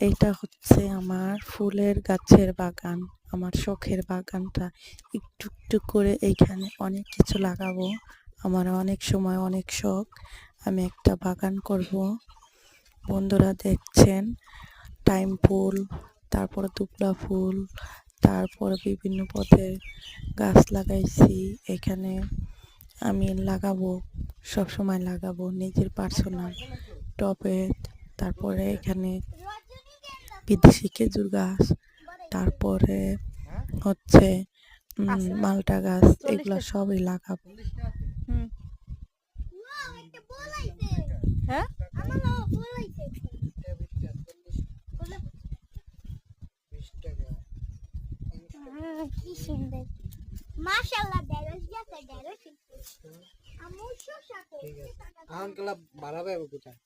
এইটা হচ্ছে আমার ফুলের গাছের বাগান, আমার শখের বাগানটা। একটু একটু করে এইখানে অনেক কিছু লাগাবো। আমার অনেক সময় অনেক শখ। আমি একটা বাগান করব। বন্ধুরা দেখছেন? টাইম ফুল, তারপর দুবলা ফুল, তারপর বিভিন্ন পথের গাছ লাগাইছি। এখানে আমি লাগাবো সব সময় লাগাবো নিজের পার্সোনাল। টবে তারপরে এখানে বিদেশি খেজুর গাছ তারপরে হচ্ছে মালটা গাছ এগুলো সবই লাগাবো। হুম। হ্যাঁ? কি সুন্দর মাশাআল্লাহ ঢেঁড়স গেছে ঢেঁড়স আমার সাথে এখন কেলা বাড়াবে কোথায়?